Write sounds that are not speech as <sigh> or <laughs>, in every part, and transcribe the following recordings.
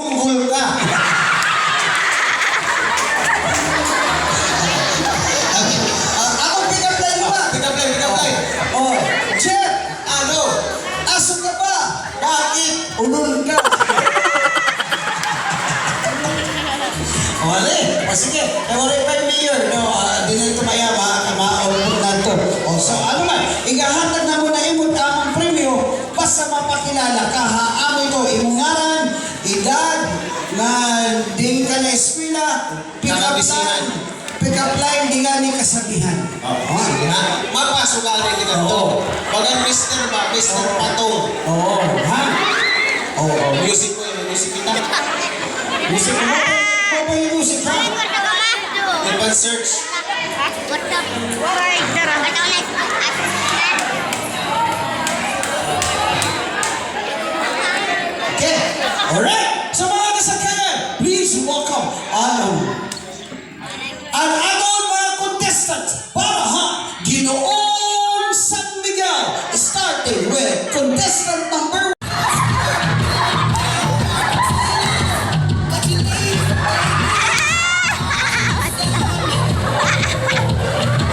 Punggol ka. Ah, line. Oh, Ano? ka? Bakit? Unol ka. O, ali. O, sige. Wala pa yung mayor. No, uh, di na ito maya, makakaon na ito. O, so, ano man, igahatag na mo na imong tamang premyo, basta mapakilala ka, ha? Line, pick up line, di nga ni kasabihan. Oh, sige na. Mapasok ka rin ka to. Pag ang mister ba, mister patong. Oo, ha? Oo, oh, Music ko yun, music kita. Music mo? Ano ba yung music ha? Advanced search. What the? Why? Tara. Ito ulit. Okay. Alright. So with contestant number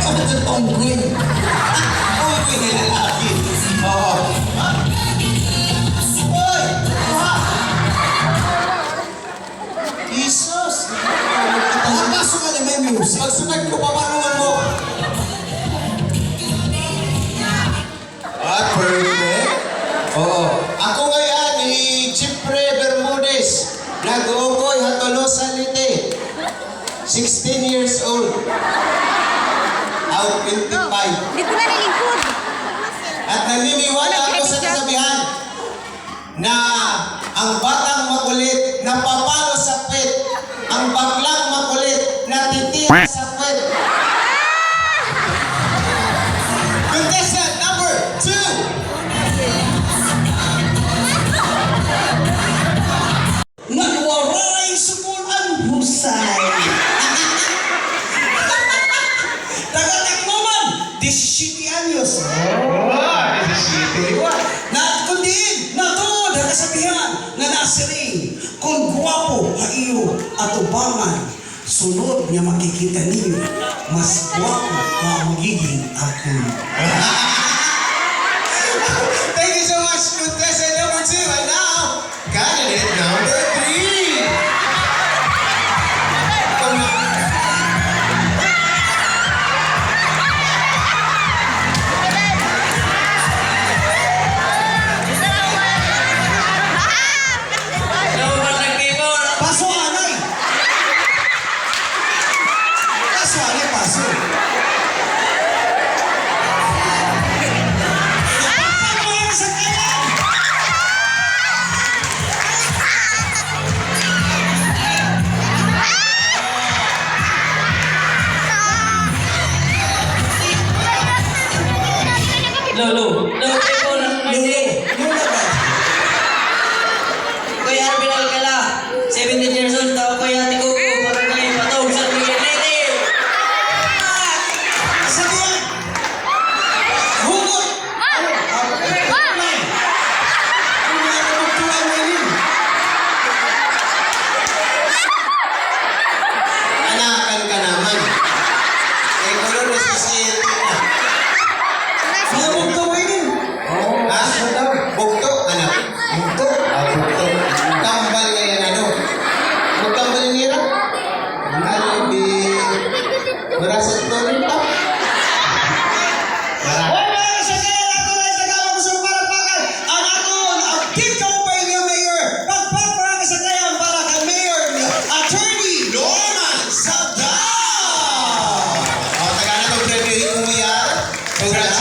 Ano ito ang green? Oh, Nag-uukoy Hatolosa Lite. 16 years old. Out 25. Di ko na nilingkod. At naniniwala ako sa kasabihan na ang batang makulit napapalo sa pet. Ang baklang makulit natitira sa Taga-Tacloban, 17 anyos. Is city. Na kundiin, natuod ang kasabihan nga nasiring, kung guwapo ha iyo at ubangan, sunod niya makikita ninyo, mas guwapo ka magiging ako. <laughs> tu.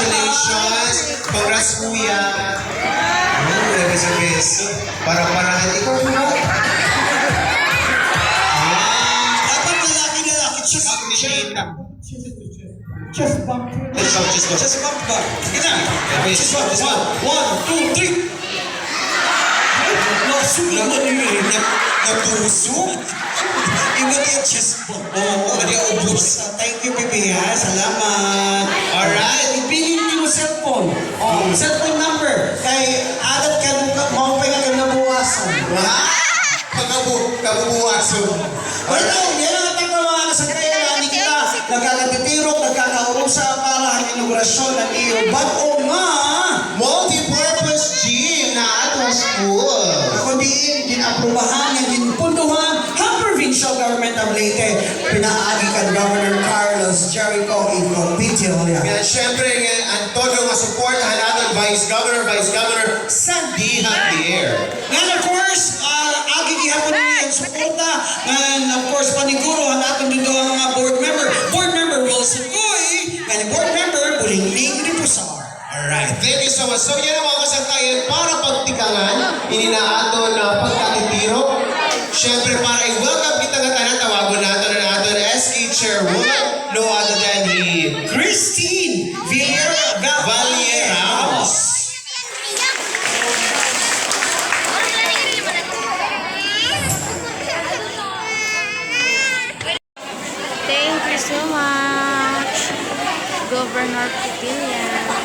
Congratulations. Congrats kuya. Oh, lebe sa beso. Para-parahan ikaw mo. Dapat lalaki lalaki, chest Hindi siya itak. chest bump. Let's go, let's go. Chest bump? Sige na. Chest bump. yes, One, one, two, three. Nasulo man yun eh. Nag- Natuso. Ingat yung chest bump. Oo, ano yung ubos. Thank you, Bibi ha. Salamat. Alright. Niyo yung cellphone. Oh, cellphone number. Kay adat ka nung maupay ka nabuwasan. Wow! Pag kabu kabubuaso. Bueno, yan ang ating mga kasagaya na hindi kita nagkakatitirok, nagkakaurusa para ang inaugurasyon ng iyo. But o nga, Multi-purpose gym na ato school. ako din, ginaprubahan, yung government of Leyte, pinaagi kan Governor Carlos Jericho Incompetio. Kaya syempre, nga, ang todo nga support natin Vice Governor, Vice Governor Sandy Javier. And of course, uh, agi gihapon niya yung suporta. And of course, paniguro, hanapin din doon ang mga board member. Board member Wilson Goy, and board member Bulingling Ripusar. Alright, thank you so much. So yan ang mga kasantayan para pagtikangan, ininaato na pagkatitiro. Syempre, para i-welcome kita Chairwoman, no other than he, Christine Villera Valieramos. Thank you so much, Governor Pilian.